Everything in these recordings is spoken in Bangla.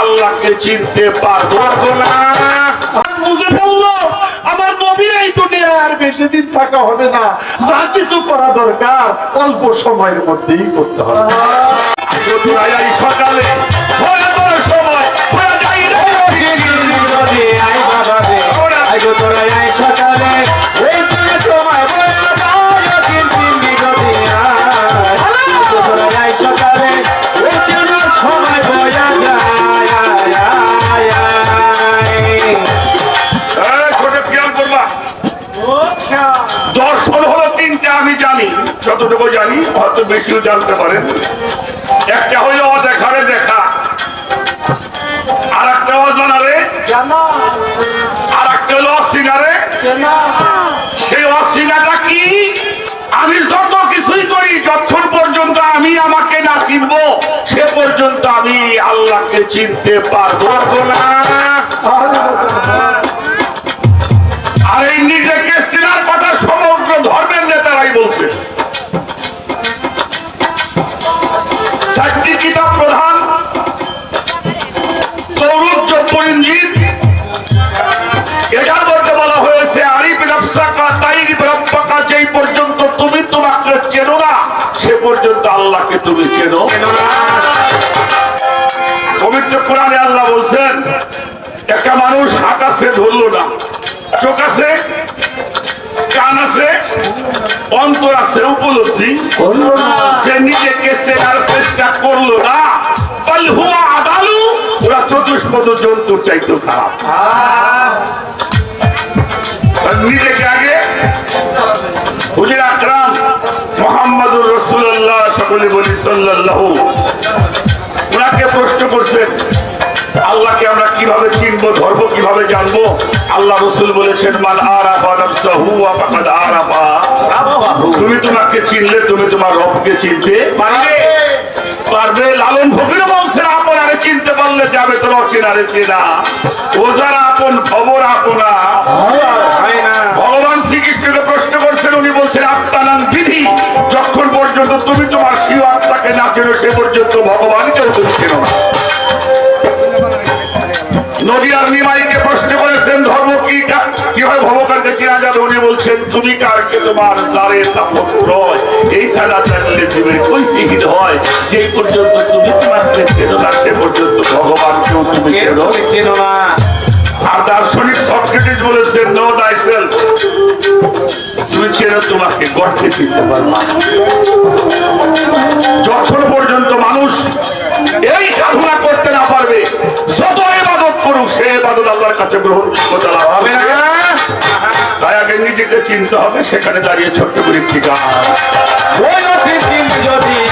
আল্লাহকে চিনতে পারব না। বুঝে ফেলল আমার নবীর এই দুনিয়ায় আর বেশি দিন থাকা হবে না। যা কিছু করা দরকার অল্প সময়ের মধ্যেই করতে হবে। সকালে বেশিও জানতে পারেন। একটা হইল অদেখারে দেখা। আর একটা অজানারে। আর একটা হলো অসিনারে। সেই অসিনাটা কি? আমি যত কিছুই করি, যতক্ষণ পর্যন্ত আমি আমাকে না চিনবো, সে পর্যন্ত আমি আল্লাহকে চিনতে পারব না। আল্লাহকে তুমি চেনো। পবিত্র কোরআনে আল্লাহ বলছেন, একটা মানুষ না। চোখ আছে, কান আছে, অন্তর আছে, উপলব্ধি। সে নিজেকে চেনার চেষ্টা করল না। চতুষ্পদ জন্তুর চাইতো খারাপ। নিজেকে আগে ওনাকে প্রশ্ন করছেন, আল্লাহকে আমরা কীভাবে চিনবো, ধরবো, কীভাবে জানব? আল্লাহ রসুল বলেছেন, মান তুমি তোমাকে চিনলে, তুমি তোমার রবকে চিনতে পারবে। পারবে, লালন ফকির বলছেন, আপন আরে চিনতে পারলে যাবে তোর অচেনারে চেনা। ও যারা আপন, খবর আপনা তুমি তোমার শিব আত্মাকে না চেনো সে পর্যন্ত ভগবানকেও তুমি চেনো না। নদিয়ার নিমাইকে প্রশ্ন করেছেন ধর্ম কি কীভাবে ভগবানকে চেনা যাবে? উনি বলছেন তুমি কারকে তোমার দ্বারে তাপত্র এই ছাড়া জানলে জীবের কৈশিহীন হয়? যে পর্যন্ত তুমি তোমাকে চেনো না সে পর্যন্ত ভগবানকেও তুমি চেনো আর দার্শনিক সক্রেটিস বলেছেন নো thyself. চেনো তোমাকে গর্তে চিনতে পারবা? যখন পর্যন্ত মানুষ এই সাধনা করতে না পারবে, যত এবাদত করুক, সে এবাদত আল্লাহর কাছে গ্রহণযোগ্যতা লাভ হবে তাই আগে নিজেকে চিনতে হবে, সেখানে দাঁড়িয়ে ছোট্ট করে ঠিকানা অচিনি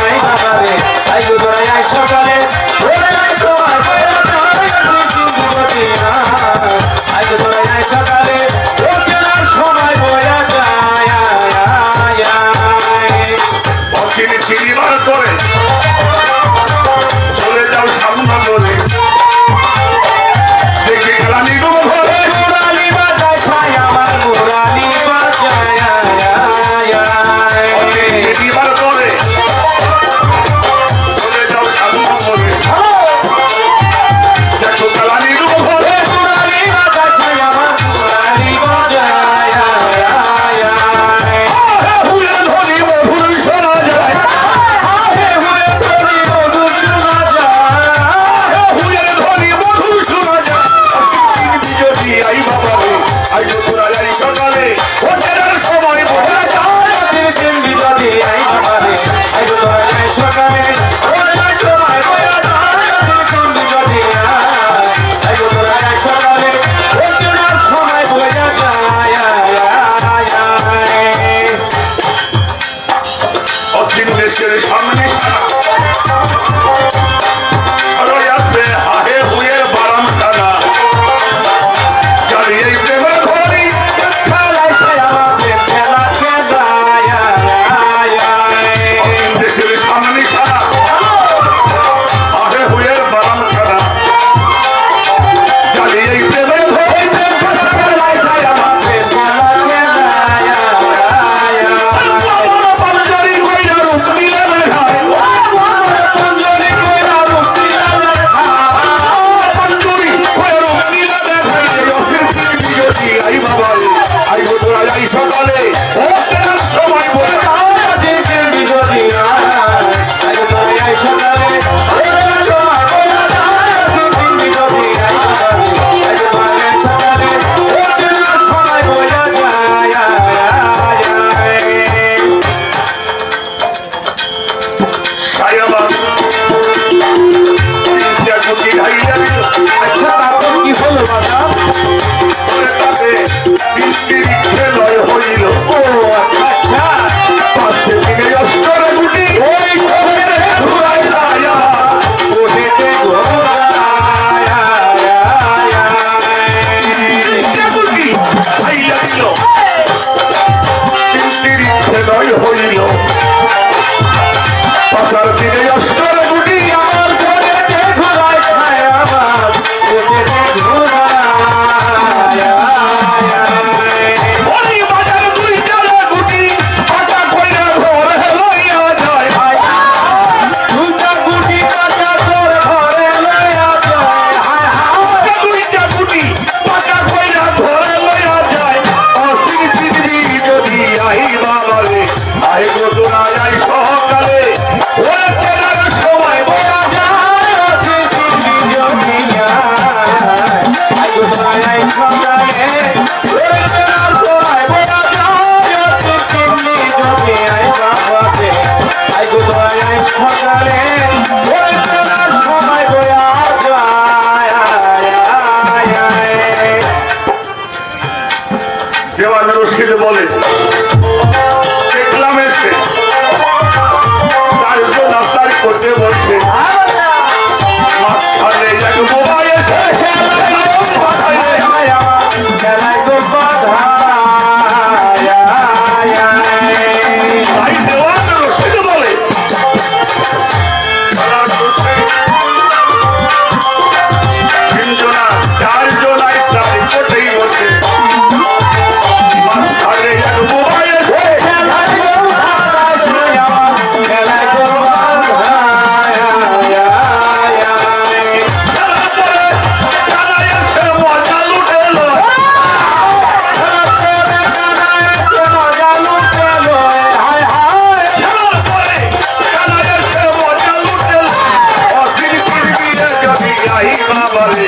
বাবারে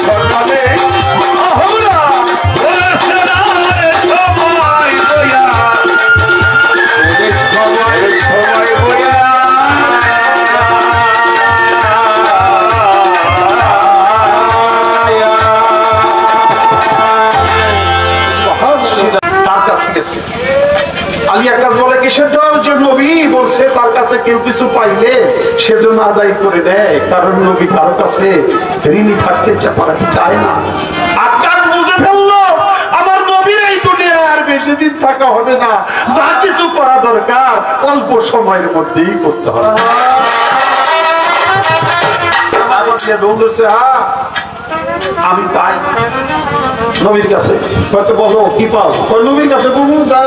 ওরে বলে যে বলছে, তার কাছে কেউ কিছু পাইলে সেজন্য আদায় করে দেয়, কারণ নবী কারও কাছে ঋণী থাকতে চায় না। আকাশ বুঝে ফেলল আমার নবীর এই দুনিয়ায় আর বেশি দিন থাকা হবে না। যা কিছু করা দরকার, অল্প সময়ের মধ্যেই করতে হবে। আমি তাই। নবীর কাছে বলো, কি পাও? নবীর কাছে বলব যার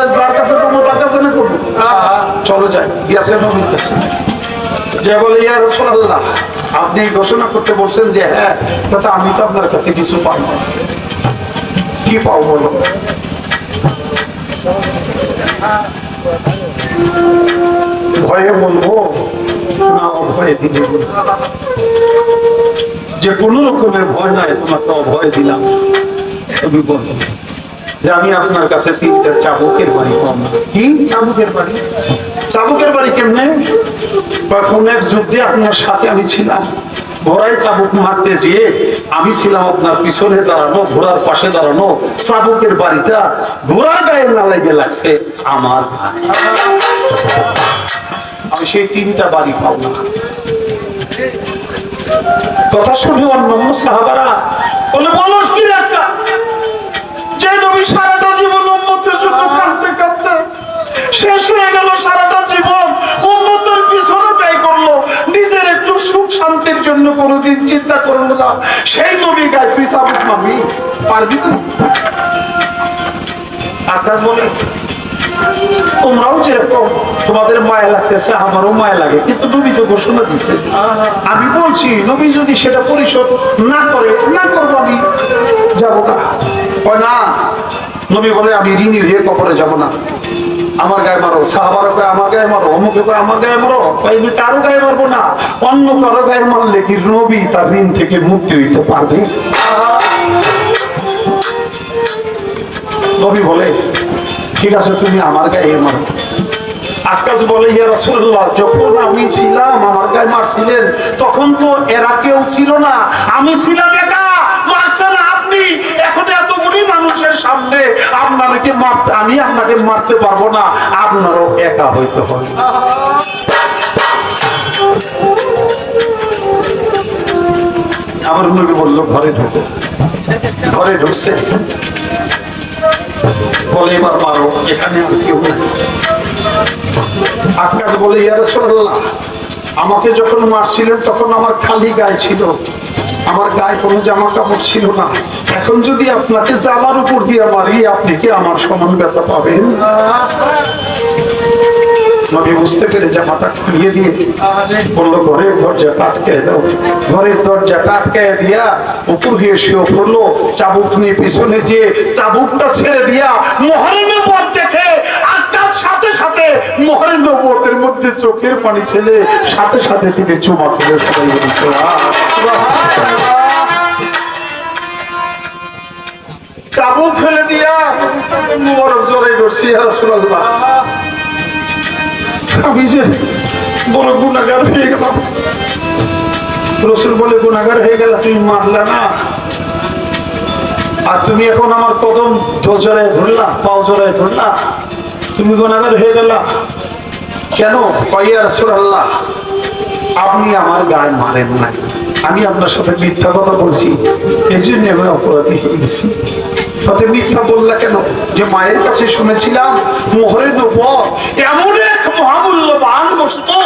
আপনি ঘোষণা করতে বলছেন যে হ্যাঁ তাতে আমি তো আপনার কাছে কিছু পাই না। কি পাও বলো? ভয়ে বলব। যে কোনো রকমের ভয় নাই, তোমাকে অভয় দিলাম। তুমি বলো। যে আমি আপনার কাছে তিনটা চাবুকের বাড়ি পাবো। কি? চাবুকের বাড়ি? চাবুকের বাড়ি কেমনে? প্রথম এক যুদ্ধে আপনার সাথে আমি ছিলাম। ঘোড়ায় চাবুক মারতে যেয়ে আমি ছিলাম আপনার পিছনে দাঁড়ানো, ঘোড়ার পাশে দাঁড়ানো চাবুকের বাড়িটা। ঘোড়ার গায়ে না লেগে লাগছে আমার আমি সেই তিনটা বাড়ি পাবো না। কথা শুনে অন্য সাহাবারা বলে বলো কি শেষ হয়ে গেল সারাটা জীবন। পিছনে ব্যয় করল। নিজের একটু সুখ শান্তির জন্য কোনোদিন চিন্তা করল না। সেই নবী তুই সাবুক মামি পারবি তো? আকাশ বলে, তোমরাও যেরকম তোমাদের মায়া লাগতেছে, আমারও মায়া লাগে। কিন্তু নবী তো ঘোষণা দিছে। আমি বলছি, নবী যদি সেটা পরিশোধ না করে, না করব আমি, যাব না। নবী বলে, আমি ঋণী হয়ে কবরে যাব না। আমার গায়ে মারো সাহাবার কয়, আমার গায়ে মারো অমুকে আমার গায়ে মারো। আমি কারও গায়ে মারবো না, অন্য কারও গায়ে মারলে কি নবী তার দিন থেকে মুক্তি হইতে পারবে? নবী বলে, ঠিক আছে, তুমি আমার গায়ে মারো। আকাশ বলে যখন আমি ছিলাম, আমার গায়ে মারছিলেন, তখন তো এরা কেউ ছিল না। আমি ছিলাম একা মারছেন আপনি এখন এতগুলি মানুষের সামনে আপনাকে মারতে আমি আপনাকে মারতে পারব না, আপনারও একা হইতে হবে। আমার নবী বলল, ঘরে ঢুকো। ঘরে ঢুকছে। বলে এবার মারো, এখানে আর কেউ আকাশ বলে ইয়া রাসূলুল্লাহ আমাকে যখন মারছিলেন, তখন আমার খালি গায়ে ছিল। আমার গায়ে কোনো জামা কাপড় ছিল না। এখন যদি আপনাকে জামার উপর দিয়ে মারি আপনি কি আমার সমান ব্যথা পাবেন? ছেড়ে দিয়া দেখে সাথে মধ্যে চোখের পানি ছেলে সাথে সাথে তিনি চুমা খেলে সবাই জোরে ধরছি আমি যে বড় গুণাগার হয়ে গেলাম। রসুল বলে গুণাগার হয়ে গেল তুমি না। আর তুমি এখন আমার কদম জোড়ায় ধরলা, পাও জোড়ায় ধরলা। তুমি গুণাগার হয়ে গেলা। কেন? কইয়া রসুল আল্লাহ আপনি আমার গায়ে মারেন নাই। আমি আপনার সাথে মিথ্যা কথা বলছি। এই জন্য আমি অপরাধী হয়ে গেছি। তাতে মিথ্যা বললা কেন? যে মায়ের কাছে শুনেছিলাম, মোহরের নবর এমন এক মহামূল্যবান বস্তু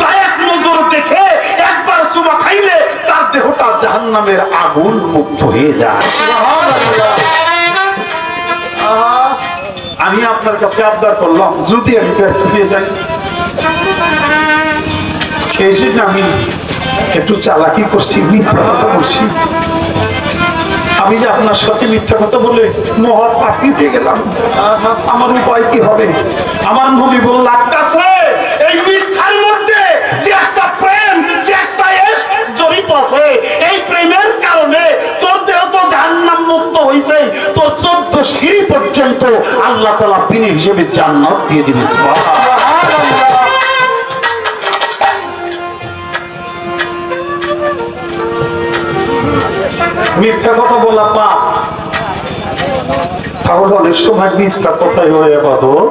যা এক নজর দেখে একবার চুমা খাইলে তার দেহটা জাহান্নামের আগুন মুক্ত হয়ে যায়। আমি আপনার কাছে আবদার করলাম, যদি আমি ব্যর্থ হয়ে যাই। এই জন্য আমি একটু চালাকি করছি, মিথ্যা কথা বলছি। আমি যে আপনার সাথে মিথ্যা কথা বলে মহা হয়ে গেলাম। আমার উপায় কি হবে? আমার নবী বলল আকাশে এই মিথ্যার মধ্যে যে একটা প্রেম, যে একটা এশক জড়িত আছে, এই প্রেমের কারণে তোর দেহ তো মুক্ত তোর চোদ্দ সিঁড়ি পর্যন্ত আল্লাহ তালা বিনি হিসেবে জান্নাত দিয়ে দিবে। মিথ্যা কথা বলা পাপ। তাহলে অনেক সময় মিথ্যা কথাই হয়ে এবাদত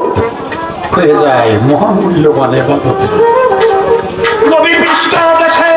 হয়ে যায়, মহামূল্যবান এবাদত। নবী বিষ্ণ দেখে